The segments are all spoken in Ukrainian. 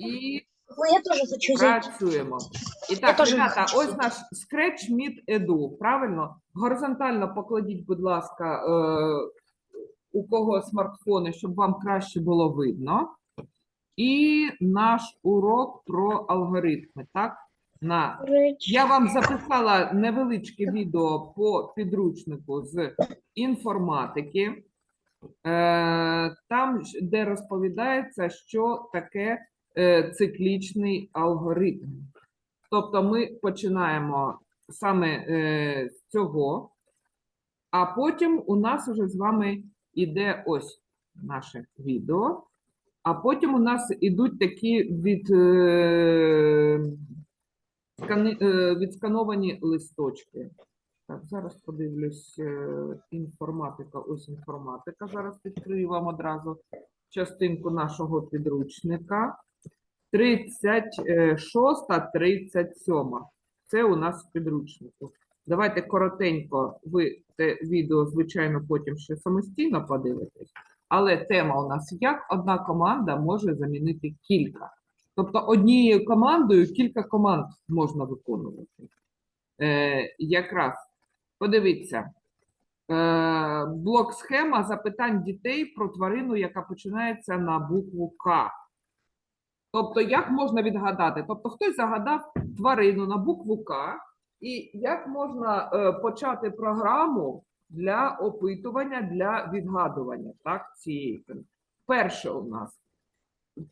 І Ну, я тоже хочу зайти. працюємо. І так, теж ребята, хочу ось наш Scratch Meet Edu, правильно? Горизонтально покладіть, будь ласка, е, у кого смартфони, щоб вам краще було видно. І наш урок про алгоритми, так? На я вам записала невеличке відео по підручнику з інформатики, е, там, де розповідається, що таке циклічний алгоритм. Тобто ми починаємо саме е, з цього, а потім у нас вже з вами іде ось наше відео, а потім у нас ідуть такі від. Е, е, відскановані листочки. Так, зараз подивлюсь. е, Інформатика, ось інформатика. Зараз відкрию вам одразу частинку нашого підручника. 36, 37. Це у нас в підручнику. Давайте коротенько, ви це відео, звичайно, потім ще самостійно подивитесь. Але тема у нас як одна команда може замінити кілька. Тобто однією командою кілька команд можна виконувати. Е, якраз подивіться. Е, блок схема запитань дітей про тварину, яка починається на букву К. Тобто, як можна відгадати? Тобто, хтось загадав тварину на букву К, і як можна е, почати програму для опитування, для відгадування так, цієї. Перше у нас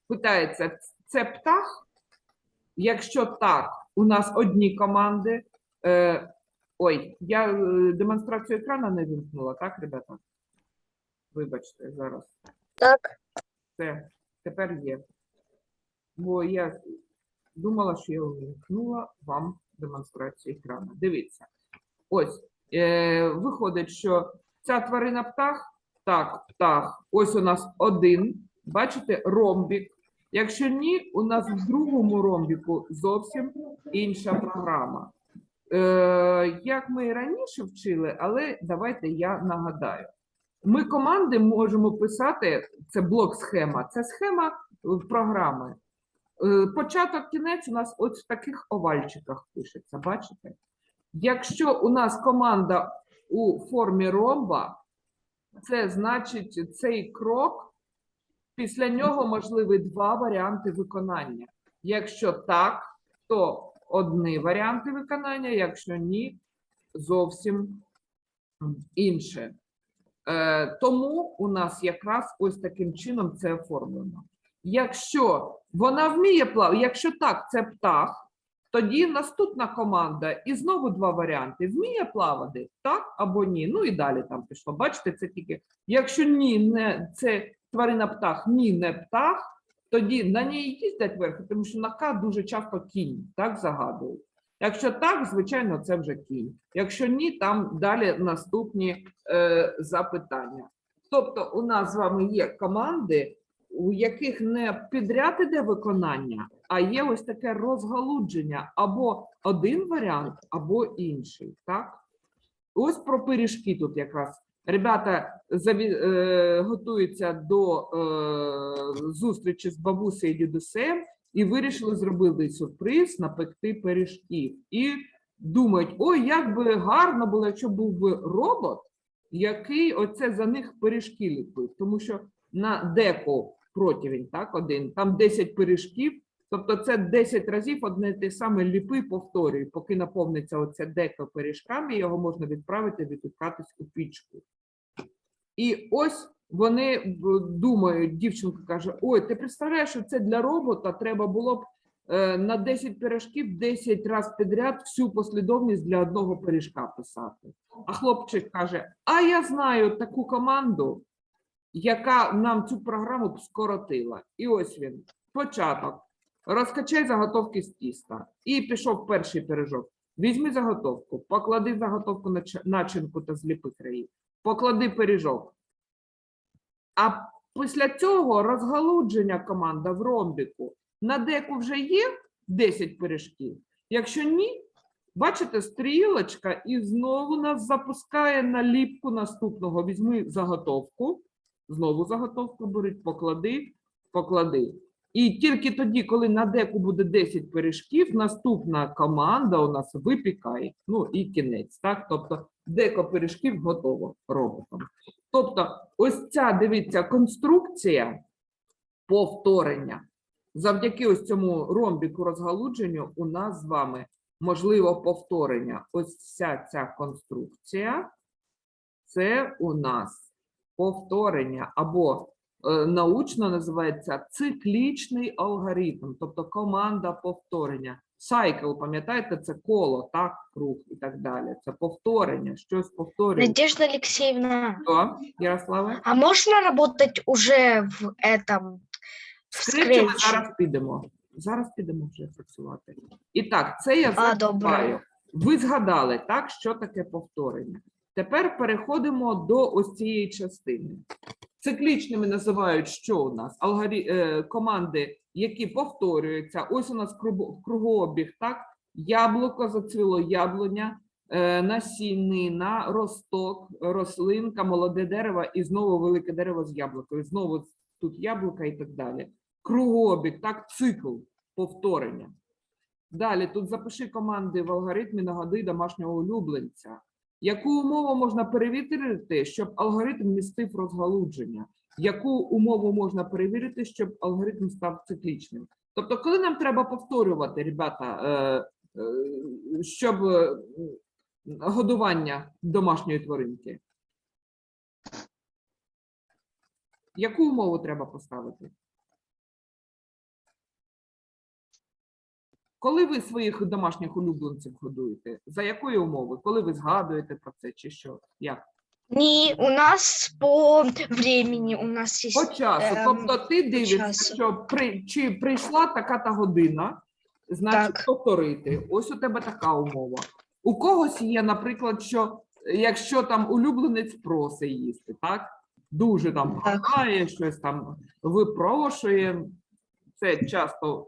питається, це птах? Якщо так, у нас одні команди. Е, ой, я е, демонстрацію екрану не вімкнула, так, ребята? Вибачте, зараз. Так. Все, тепер є. Бо я думала, що я увімкнула вам демонстрацію екрану. Дивіться. Ось, е, виходить, що ця тварина птах, так, птах. Ось у нас один. Бачите, ромбік. Якщо ні, у нас в другому ромбіку зовсім інша програма. Е, як ми і раніше вчили, але давайте я нагадаю. Ми команди можемо писати, це блок схема, це схема програми. Е, Початок, кінець у нас ось в таких овальчиках пишеться, бачите? Якщо у нас команда у формі ромба, це значить цей крок, після нього можливі два варіанти виконання. Якщо так, то одні варіанти виконання, якщо ні, зовсім інше. Е, тому у нас якраз ось таким чином це оформлено. Якщо вона вміє плавати, якщо так, це птах, тоді наступна команда і знову два варіанти: вміє плавати, так або ні. Ну і далі там пішло. Бачите, це тільки якщо ні, не це тварина птах, ні, не птах, тоді на ній їздять верхи, тому що на К дуже часто кінь, так загадують. Якщо так, звичайно, це вже кінь. Якщо ні, там далі наступні е, запитання. Тобто, у нас з вами є команди, у яких не підряд іде виконання, а є ось таке розгалудження або один варіант, або інший. Так? Ось про пиріжки тут якраз. Ребята заві, е, готуються до е, зустрічі з бабусею і дідусем і вирішили зробити сюрприз напекти пиріжків. І думають, ой, як би гарно було, якщо був би робот, який оце за них пиріжки ліпив. Тому що на деко противень, так, один, там 10 пиріжків, тобто це 10 разів одне те саме ліпи, повторюй, поки наповниться оце деко пиріжками, його можна відправити відпікатись у пічку. І ось вони думають, дівчинка каже: Ой, ти представляєш, що це для робота треба було б е, на 10 пиріжків 10 разів підряд всю послідовність для одного пиріжка писати. А хлопчик каже: А я знаю таку команду, яка нам цю програму скоротила. І ось він, початок. Розкачай заготовки з тіста. І пішов перший пиріжок. Візьми заготовку, поклади заготовку на начинку та зліпи краї. Поклади пиріжок. А після цього розгалудження команда в ромбіку. На деку вже є 10 пиріжків. Якщо ні, бачите, стрілочка і знову нас запускає на ліпку наступного. Візьми заготовку, знову заготовку беруть, поклади, поклади. І тільки тоді, коли на деку буде 10 пиріжків, наступна команда у нас випікає. Ну і кінець. Так? Тобто деко пиріжків готово роботом. Тобто, ось ця дивіться конструкція повторення. Завдяки ось цьому ромбіку розгалудженню у нас з вами можливо повторення. Ось вся ця конструкція це у нас повторення або е, научно називається циклічний алгоритм, тобто команда повторення. Сайкл, пам'ятаєте, це коло, так, круг і так далі. Це повторення, щось повторює. Надежда Алексеевна, Що, Ярославе? а можно работать уже в этом, в Скрипче зараз підемо. Зараз підемо вже працювати. І так, це я забуваю. Ви згадали, так, що таке повторення. Тепер переходимо до ось цієї частини. Циклічними називають що у нас? Алгорі... е, команди, які повторюються. Ось у нас кругообіг, так? Яблуко зацвіло яблуня, е, насінина, росток, рослинка, молоде дерево і знову велике дерево з яблукою. Знову тут яблука і так далі. Кругообіг, так, цикл повторення. Далі тут запиши команди в алгоритмі нагоди домашнього улюбленця. Яку умову можна перевірити, щоб алгоритм містив розгалудження? Яку умову можна перевірити, щоб алгоритм став циклічним? Тобто, коли нам треба повторювати, ребята, е, е, щоб годування домашньої тваринки? Яку умову треба поставити? Коли ви своїх домашніх улюбленців годуєте? За якої умови? Коли ви згадуєте про це чи що? Як? Не, у нас по времени, у нас есть... По часу. Ем, тобто ти дивишся, часу. що при, чи прийшла така та година, значить Так. повторити. Ось у тебе така умова. У когось є, наприклад, що якщо там улюбленець просить їсти, так? Дуже там прохає, щось там випрошує. Це часто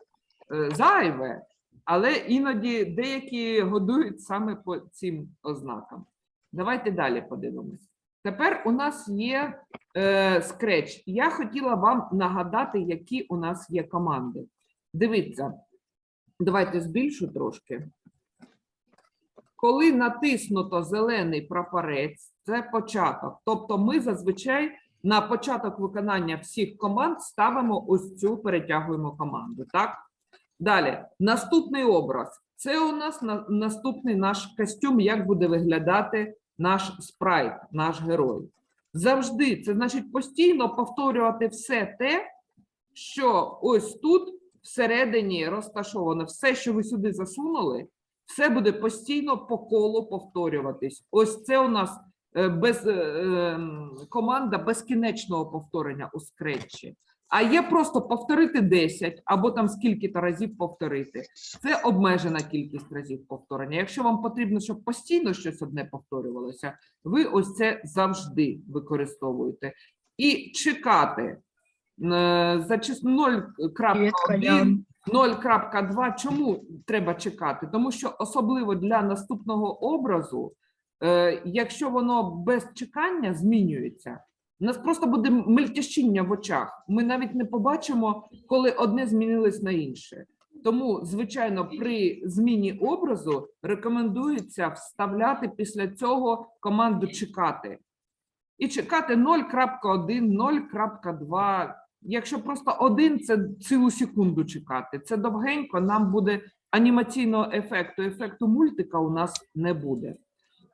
е, зайве, але іноді деякі годують саме по цим ознакам. Давайте далі подивимось. Тепер у нас є е, Scratch. Я хотіла вам нагадати, які у нас є команди. Дивіться, давайте збільшу трошки. Коли натиснуто зелений прапорець, це початок. Тобто ми зазвичай на початок виконання всіх команд ставимо ось цю перетягуємо команду. Так? Далі, наступний образ. Це у нас на, наступний наш костюм, як буде виглядати наш спрайт, наш герой. Завжди, це значить постійно повторювати все те, що ось тут всередині розташовано, все, що ви сюди засунули, все буде постійно по колу повторюватись. Ось це у нас е, без, е, ем, команда безкінечного повторення у скретчі. А є просто повторити 10 або там скільки-то разів повторити. Це обмежена кількість разів повторення. Якщо вам потрібно, щоб постійно щось одне повторювалося, ви ось це завжди використовуєте. І чекати за чис- 0.1, 0.2. Чому треба чекати? Тому що особливо для наступного образу, е, якщо воно без чекання змінюється, у нас просто буде мельтящіння в очах. Ми навіть не побачимо, коли одне змінилось на інше. Тому, звичайно, при зміні образу рекомендується вставляти після цього команду чекати. І чекати 0.1, 0.2. Якщо просто один, це цілу секунду чекати. Це довгенько, нам буде анімаційного ефекту, ефекту мультика у нас не буде.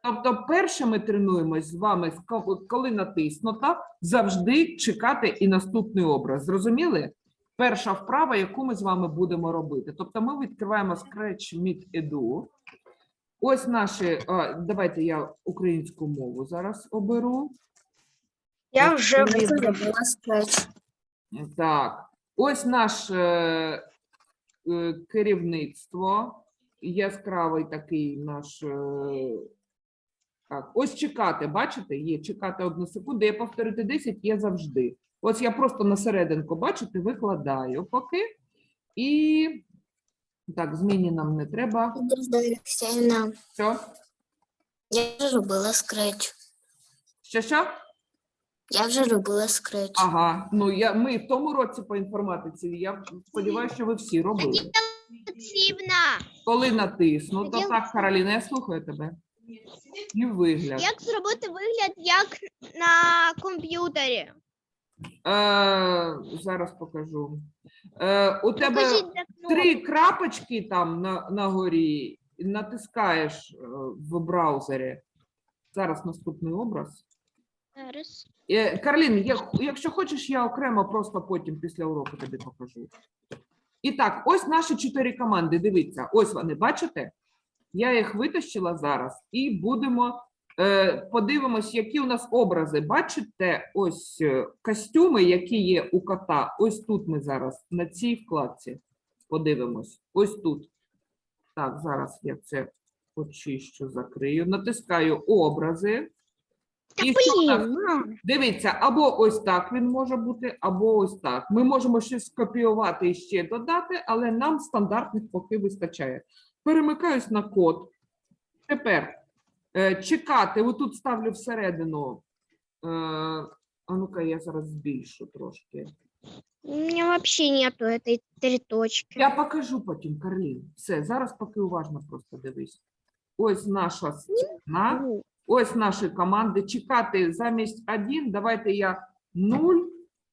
Тобто, перше ми тренуємось з вами, коли натиснуто, завжди чекати і наступний образ. Зрозуміли? Перша вправа, яку ми з вами будемо робити. Тобто, ми відкриваємо Scratch Meet Edu. Ось наші. а, Давайте я українську мову зараз оберу. Я выбрала. была скретч. Так, ось наше е, керівництво. Яскравий такий наш. е, Так, ось чекати, бачите, є чекати одну секунду. Я повторити 10 є завжди. Ось я просто на серединку, бачите, викладаю поки. І так, зміні нам не треба. Що? я тоже была скретч. Що що? Я вже робила скреч. Ага, ну я ми в тому році по інформатиці. Я сподіваюся, що ви всі робили. Коли натиснуто, так, Кароліна, я слухаю тебе. І вигляд. як зробити вигляд, як на комп'ютері? Е, зараз покажу. Е, у тебе Покажіть три крапочки там на, на горі, і натискаєш е, в браузері. Зараз наступний образ. Зараз. Е, Карлін, я- якщо хочеш, я окремо просто потім після уроку тобі покажу. І так, ось наші чотири команди. Дивіться, ось вони, бачите? Я їх витащила зараз і будемо е, подивимось, які у нас образи. Бачите, ось е, костюми, які є у кота. Ось тут ми зараз на цій вкладці подивимось. Ось тут. Так, зараз я це очищу, закрию. Натискаю образи. І що у нас? Блін, мам. Дивіться, або ось так він може бути, або ось так. Ми можемо щось скопіювати і ще додати, але нам стандартних поки вистачає. Перемикаюсь на код. Тепер е, чекати, отут ставлю всередину. Е, а ну-ка, я зараз збільшу трошки. У мене взагалі нету этой три точки. Я покажу потім, Карлін. Все, зараз поки уважно просто дивись. Ось наша стіна. Ну, Ось наші команди. Чекати замість 1, давайте я 0,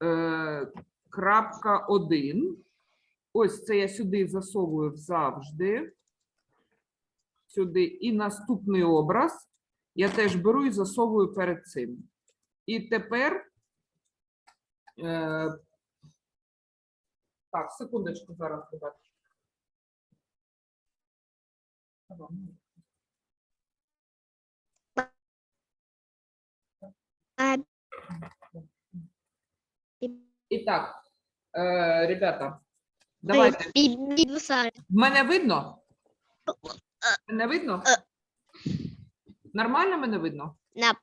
е, крапка 1. Ось це я сюди засовую завжди. Сюди. І наступний образ я теж беру і засовую перед цим. І тепер. Е, так, секундочку зараз, ребят. а, І так, е, ребята, давайте. Мене видно? Мене видно? Нормально мене видно? На.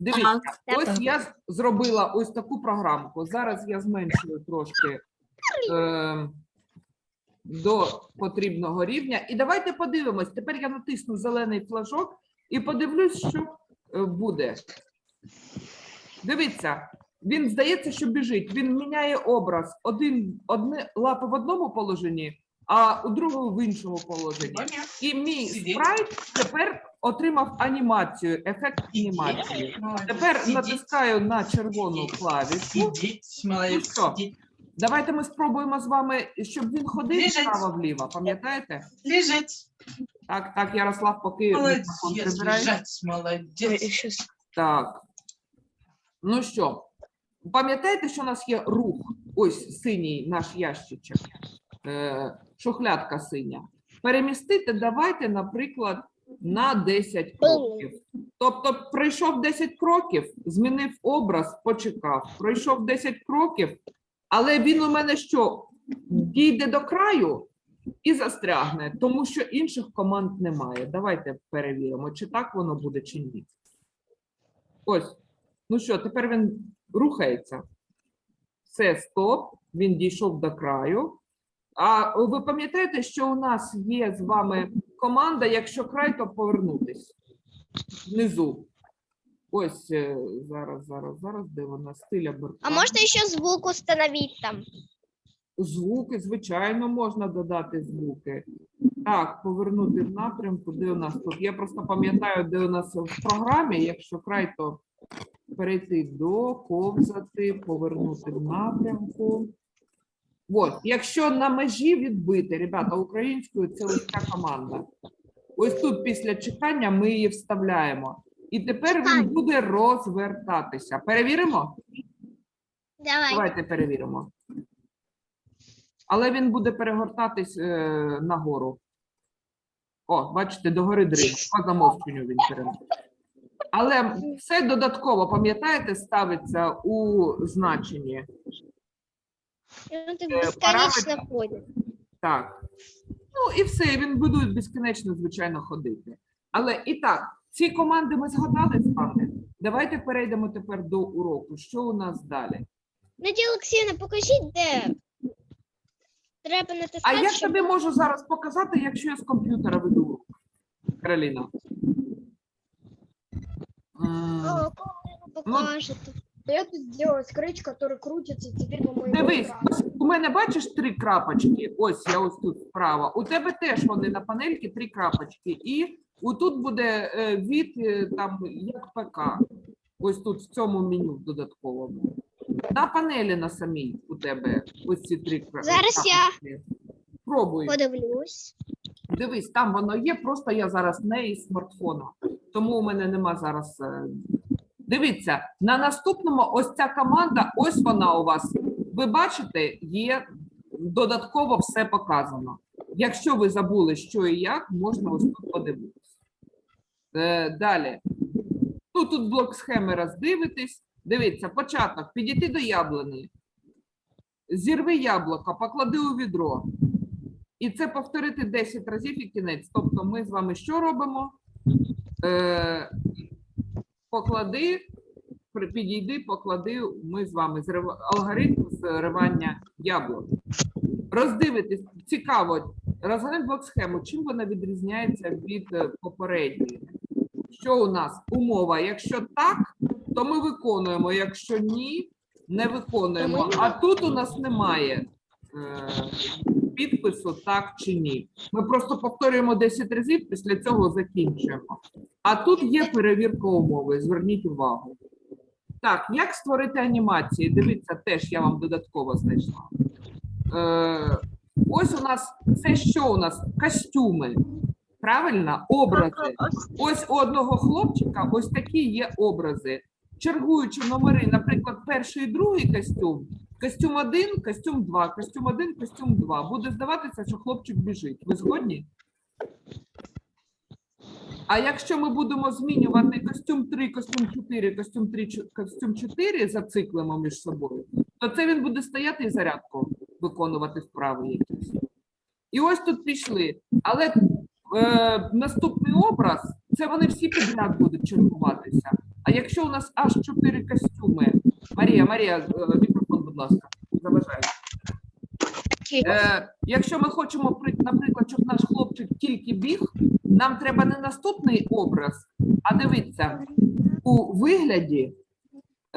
Дивіться, ось я зробила ось таку програмку. Зараз я зменшую трошки е, до потрібного рівня. І давайте подивимось. Тепер я натисну зелений флажок і подивлюсь, що е, буде. Дивіться, він здається, що біжить. Він міняє образ. Один, одне лапи в одному положенні, а у другому в іншому положенні. І мій спрайт тепер отримав анімацію, ефект анімації. Тепер натискаю на червону клавішу. Сидіть, Ну що? Давайте ми спробуємо з вами, щоб він ходив Лежить. вправо-вліво. Пам'ятаєте? Лежать. Так, так, Ярослав, поки мікрофон прибирає. лежать, молодець. Так. Ну що, пам'ятаєте, що у нас є рух? Ось синій наш ящичок, е, шухлядка синя. Перемістити давайте, наприклад, на 10 кроків. Тобто пройшов 10 кроків, змінив образ, почекав. Пройшов 10 кроків, але він у мене що? Дійде до краю і застрягне, тому що інших команд немає. Давайте перевіримо, чи так воно буде, чи ні. Ось. Ну що, тепер він рухається. Все, стоп. Він дійшов до краю. А ви пам'ятаєте, що у нас є з вами команда, якщо край, то повернутись внизу. Ось е, зараз, зараз, зараз, де вона стиль А можна ще звук установити там? Звуки, звичайно, можна додати звуки. Так, повернути в напрямку, де у нас тут. Я просто пам'ятаю, де у нас в програмі, якщо край, то перейти до, ковзати, повернути в напрямку. От, якщо на межі відбити, ребята, українською це ось ця команда. Ось тут після чекання ми її вставляємо. І тепер він буде розвертатися. Перевіримо? Давай. Давайте перевіримо. Але він буде перегортатись е, нагору. О, бачите, догори дрив. По замовченню він переносить. Але все додатково, пам'ятаєте, ставиться у значенні. Ну, ти Е, безконечно параметр. Так. Ну і все, він буде безкінечно, звичайно, ходити. Але і так, ці команди ми згадали з вами. Давайте перейдемо тепер до уроку. Що у нас далі? Надія Олексіївна, покажіть, де. Треба натискати. А я щоб- тобі можу зараз показати, якщо я з комп'ютера веду урок. Кароліна. М, О, коли ви покажете. То я тут сделала скретч, который крутится теперь по моему Дивись, экрану. ось у мене бачиш три крапочки. Ось я ось тут справа. У тебе теж вони на панельці три крапочки. І отут буде е, від е, там як ПК. Ось тут в цьому меню додатковому. На панелі на самій у тебе ось ці три кра- Зараз я крапочки. Пробуй. подивлюсь. Дивись, там воно є, просто я зараз не із смартфона, тому у мене нема зараз. е, Дивіться, на наступному ось ця команда, ось вона у вас. Ви бачите, є додатково все показано. Якщо ви забули, що і як, можна ось тут подивитися. Е, далі. Ну, тут блок схеми роздивитись. Дивіться, початок. Підійти до яблуни. Зірви яблуко, поклади у відро. І це повторити 10 разів і кінець. Тобто ми з вами що робимо? Е, поклади, підійди, поклади, ми з вами зрив- алгоритм зривання яблук. Роздивитись, цікаво, розглянь блок схему, чим вона відрізняється від е, попередньої. Що у нас? Умова. Якщо так, то ми виконуємо. Якщо ні, не виконуємо. А тут у нас немає е, підпису так чи ні. Ми просто повторюємо 10 разів, після цього закінчуємо. А тут є перевірка умови. Зверніть увагу. Так, як створити анімації? Дивіться, теж я вам додатково знайшла. Е, ось у нас це що у нас? Костюми. Правильно? Образи. Ось у одного хлопчика ось такі є образи. Чергуючи номери, наприклад, перший і другий костюм, костюм 1, костюм 2, костюм 1, костюм 2. Буде здаватися, що хлопчик біжить. Ви згодні? А якщо ми будемо змінювати костюм 3, костюм 4, костюм 3, чо- костюм 4, зациклимо між собою, то це він буде стояти і зарядку виконувати вправи якісь. І ось тут пішли. Але е, наступний образ це вони всі підряд будуть чергуватися. А якщо у нас аж чотири костюми, Марія, Марія, е, мікрофон, будь ласка, заважаю. Е, якщо ми хочемо, наприклад, щоб наш хлопчик тільки біг, нам треба не наступний образ, а дивіться, у вигляді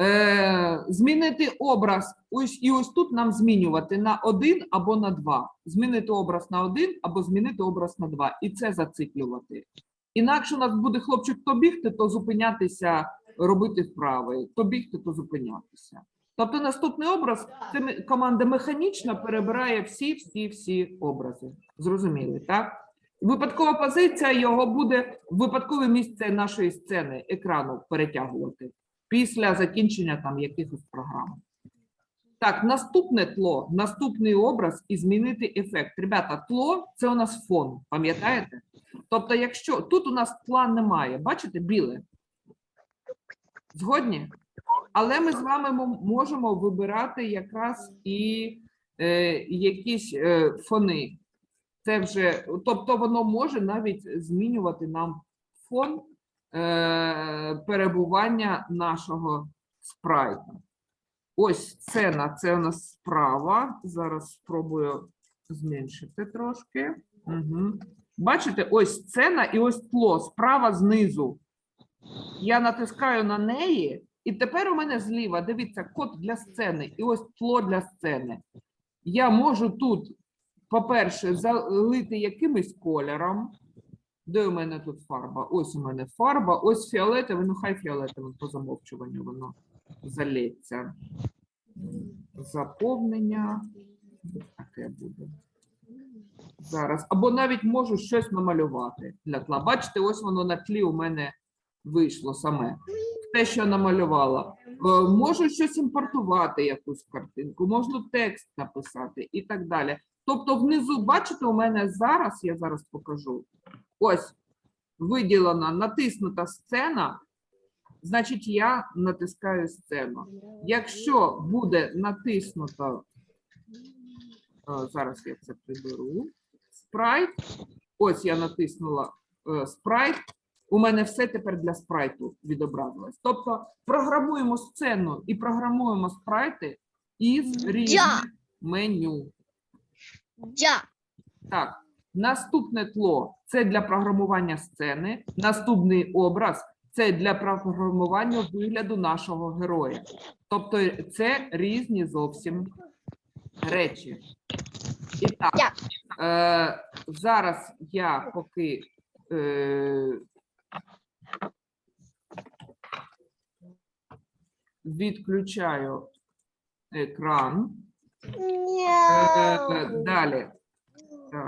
е, змінити образ, ось і ось тут нам змінювати на один або на два. Змінити образ на один або змінити образ на два. І це зациклювати. Інакше у нас буде хлопчик то бігти, то зупинятися, робити вправи, то бігти, то зупинятися. Тобто наступний образ це команда механічно перебирає всі, всі, всі образи. Зрозуміли, так? Випадкова позиція його буде в випадкове місце нашої сцени екрану перетягувати після закінчення там якихось програм. Так, наступне тло, наступний образ і змінити ефект. Ребята, тло це у нас фон, пам'ятаєте? Тобто, якщо тут у нас тла немає, бачите, біле. Згодні? Але ми з вами можемо вибирати якраз і е, якісь е, фони. Це вже, тобто воно може навіть змінювати нам фон е, перебування нашого спрайту. Ось сцена, це у нас справа. Зараз спробую зменшити трошки. Угу. Бачите, ось сцена і ось тло справа знизу. Я натискаю на неї, і тепер у мене зліва, дивіться, код для сцени, і ось тло для сцени. Я можу тут, по-перше, залити якимось кольором. Де у мене тут фарба? Ось у мене фарба, ось фіолетовий, ну хай фіолетовим по замовчуванню воно залється. Заповнення. Таке буде. Зараз. Або навіть можу щось намалювати для тла. Бачите, ось воно на тлі у мене вийшло саме. Те, що намалювала. Е, Можу щось імпортувати, якусь картинку, можу текст написати і так далі. Тобто, внизу, бачите, у мене зараз, я зараз покажу. Ось виділена, натиснута сцена, значить, я натискаю сцену. Якщо буде натиснуто, е, зараз я це приберу. Спрайт. Ось я натиснула е, спрайт. У мене все тепер для спрайту відобразилось. Тобто програмуємо сцену і програмуємо спрайти із різних меню. Дя. Так, наступне тло це для програмування сцени. Наступний образ Це для програмування вигляду нашого героя. Тобто це різні зовсім речі. І так, Я. е, зараз я поки е, відключаю екран. Е, далі. Так.